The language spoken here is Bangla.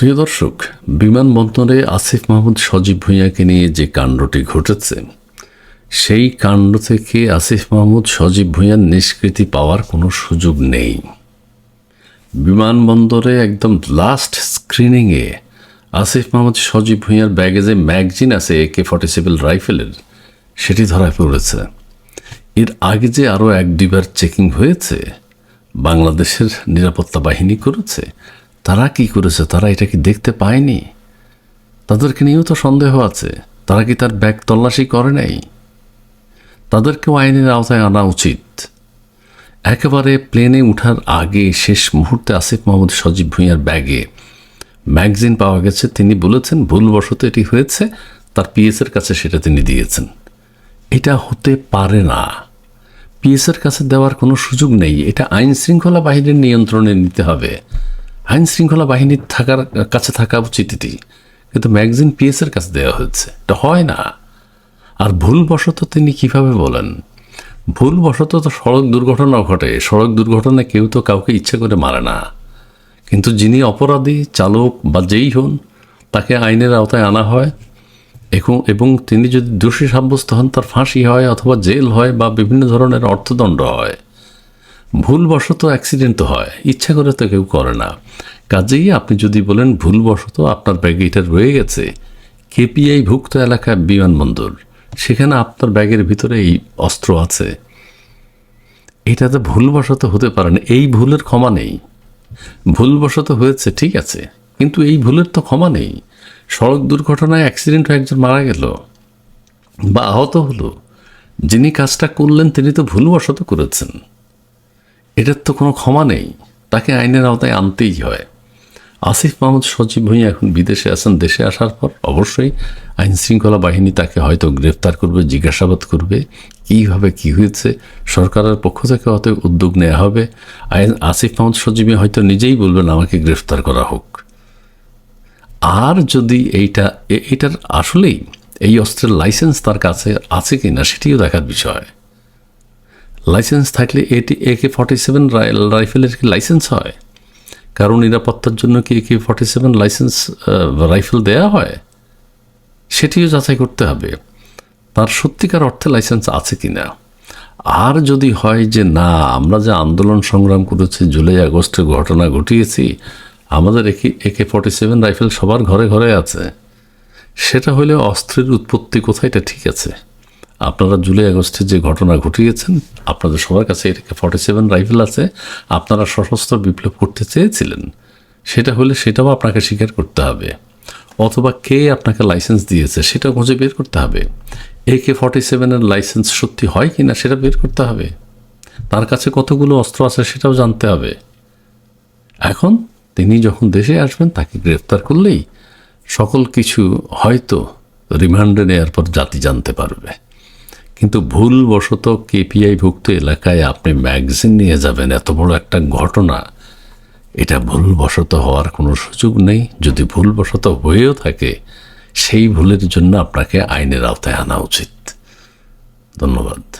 প্রিয় দর্শক বিমানবন্দরে আসিফ মাহমুদ সজীব ভূঁইয়াকে নিয়ে যে কাণ্ডটি ঘটেছে, সেই কাণ্ড থেকে আসিফ মাহমুদ সজীব ভূঁইয়ার নিষ্কৃতি পাওয়ার কোনো সুযোগ নেই। বিমানবন্দরে একদম লাস্ট স্ক্রিনিংয়ে আসিফ মাহমুদ সজীব ভূঁইয়ার ব্যাগে যে ম্যাগজিন আছে একে ফর্টি সেভেন রাইফেলের সেটি ধরা পড়েছে। এর আগে যে আরও এক ডিবার চেকিং হয়েছে, বাংলাদেশের নিরাপত্তা বাহিনী করেছে তারা কি করেছে? তারা এটা কি দেখতে পায়নি? তাদেরকে নিয়েও তো সন্দেহ আছে। তারা কি তার ব্যাগ তল্লাশি করে নাই? তাদেরকেও আইনের আওতায় আনা উচিত। একেবারে প্লেনে ওঠার আগে শেষ মুহূর্তে আসিফ মোহাম্মদ সজীব ভূঁইয়ার ব্যাগে ম্যাগজিন পাওয়া গেছে। তিনি বলেছেন, ভুলবশত এটি হয়েছে, তার পিএসের কাছে সেটা তিনি দিয়েছেন। এটা হতে পারে না। পিএসের কাছে দেওয়ার কোনো সুযোগ নেই। এটা আইন শৃঙ্খলা বাহিনীর নিয়ন্ত্রণে নিতে হবে। আইন শৃঙ্খলা বাহিনীর থাকার, কাছে থাকা উচিত এটি কিন্তু ম্যাগজিন পিএসের কাছে দেওয়া হচ্ছে এটা হয় না। আর ভুলবশত তিনি কীভাবে বলেন? ভুলবশত তো সড়ক দুর্ঘটনাও ঘটে। সড়ক দুর্ঘটনায় কেউ তো কাউকে ইচ্ছে করে মারে না। কিন্তু যিনি অপরাধী, চালক বা যেই হন, তাকে আইনের আওতায় আনা হয়। এবং এবং তিনি যদি দোষী সাব্যস্ত হন, তার ফাঁসি হয় অথবা জেল হয় বা বিভিন্ন ধরনের অর্থদণ্ড হয়। ভুলবশত অ্যাক্সিডেন্ট তো হয়, ইচ্ছা করে তো কেউ করে না। কাজেই আপনি যদি বলেন ভুলবশত আপনার ব্যাগে এটা রয়ে গেছে কেপিআই ভুক্ত এলাকা বিমানবন্দর, সেখানে আপনার ব্যাগের ভিতরে এই অস্ত্র আছে। এটা তো ভুলবশত হতে পারে না, এই ভুলের ক্ষমা নেই। ভুলবশত হয়েছে, ঠিক আছে, কিন্তু এই ভুলের তো ক্ষমা নেই। সড়ক দুর্ঘটনায় অ্যাক্সিডেন্ট হয়ে একজন মারা গেল বা আহত হলো। যিনি কাজটা করলেন, তিনি তো ভুলবশত করেছেন। এটার তো কোনো ক্ষমা নেই। তাকে আইনের আওতায় আনতেই হয়। আসিফ মাহমুদ সজীব ভূঁইয়া এখন বিদেশে আছেন। দেশে আসার পর অবশ্যই আইন শৃঙ্খলা বাহিনী তাকে হয়তো গ্রেফতার করবে, জিজ্ঞাসাবাদ করবে কীভাবে কি হয়েছে, সরকারের পক্ষ থেকে হয়তো উদ্যোগ নেওয়া হবে। আইন আসিফ মাহমুদ সজীবী হয়তো নিজেই বলবেন, আমাকে গ্রেফতার করা হোক। আর যদি এইটা এ- এটার আসলেই এই অস্ত্রের লাইসেন্স তার কাছে আছে কি না সেটিও দেখার বিষয়। লাইসেন্স থাকলে এটি একে ফর্টি সেভেন রাইফেলের কি লাইসেন্স হয়? কারণ নিরাপত্তার জন্য কি AK forty seven licence rifle দেয়া হয়? সেটিও যাচাই করতে হবে। তার সত্যিকার অর্থে লাইসেন্স আছে কি না আর যদি হয় যে না, আমরা যে আন্দোলন সংগ্রাম করেছি, জুলাই আগস্টে ঘটনা ঘটিয়েছি, আমাদের একে একে ফর্টি সেভেন রাইফেল সবার ঘরে ঘরে আছে। সেটা হলে অস্ত্রের উৎপত্তি কোথায়? এটা ঠিক আছে। আপনারা জুলাই আগস্টে যে ঘটনা ঘটিয়েছেন, আপনাদের সবার কাছে এটাকে ফর্টি সেভেন রাইফেল আছে। আপনারা সশস্ত্র বিপ্লব করতে চেয়েছিলেন। সেটা হলে সেটাও আপনাকে স্বীকার করতে হবে। অথবা কে আপনাকে লাইসেন্স দিয়েছে সেটা খুঁজে বের করতে হবে। এ কে ফর্টি সেভেনের লাইসেন্স সত্যি হয় কি না সেটা বের করতে হবে। তার কাছে কতগুলো অস্ত্র আছে সেটাও জানতে হবে। এখন তিনি যখন দেশে আসবেন, তাকে গ্রেফতার করলেই সকল কিছু হয়তো রিমান্ডে নেওয়ার পর জাতি জানতে পারবে। কিন্তু ভুলবশত কেপিআই ভুক্ত এলাকায় আপনি ম্যাগজিন নিয়ে যাবেন, এত বড় একটা ঘটনা। এটা ভুলবশত হওয়ার কোনো সুযোগ নেই। যদি ভুলবশত হয়েও থাকে, সেই ভুলের জন্য আপনাকে আইনের আওতায় আনা উচিত। ধন্যবাদ।